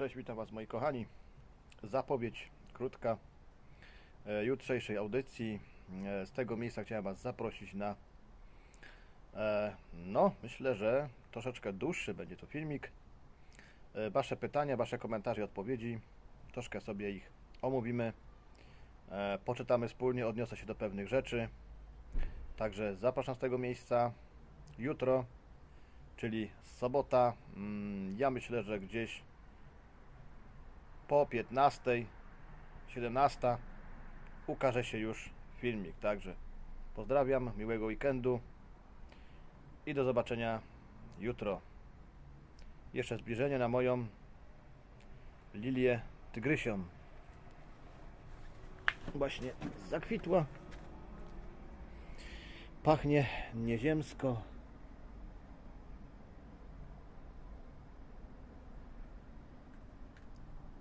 Cześć, witam Was moi kochani. Zapowiedź krótka e, jutrzejszej audycji. E, z tego miejsca chciałem Was zaprosić na e, no, myślę, że troszeczkę dłuższy będzie to filmik. Wasze pytania, Wasze komentarze i odpowiedzi. Troszkę sobie ich omówimy. Poczytamy wspólnie, odniosę się do pewnych rzeczy. Także zapraszam z tego miejsca. Jutro, czyli sobota. Mm, Ja myślę, że gdzieś po 15, 17 ukaże się już filmik. Także pozdrawiam, miłego weekendu i do zobaczenia jutro. Jeszcze zbliżenie na moją lilię tygrysią. Właśnie zakwitła. Pachnie nieziemsko.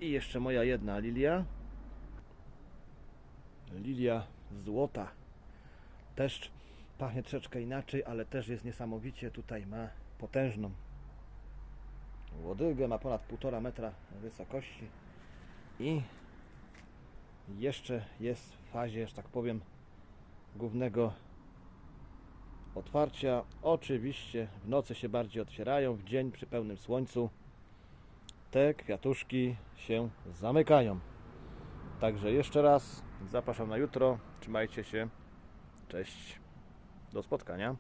I jeszcze moja jedna lilia. Lilia złota. Też pachnie troszeczkę inaczej, ale też jest niesamowicie. Tutaj ma potężną łodygę, ma ponad 1,5 metra wysokości i jeszcze jest w fazie, że tak powiem, głównego otwarcia. Oczywiście w nocy się bardziej otwierają, w dzień przy pełnym słońcu te kwiatuszki się zamykają. Także jeszcze raz zapraszam na jutro. Trzymajcie się. Cześć. Do spotkania.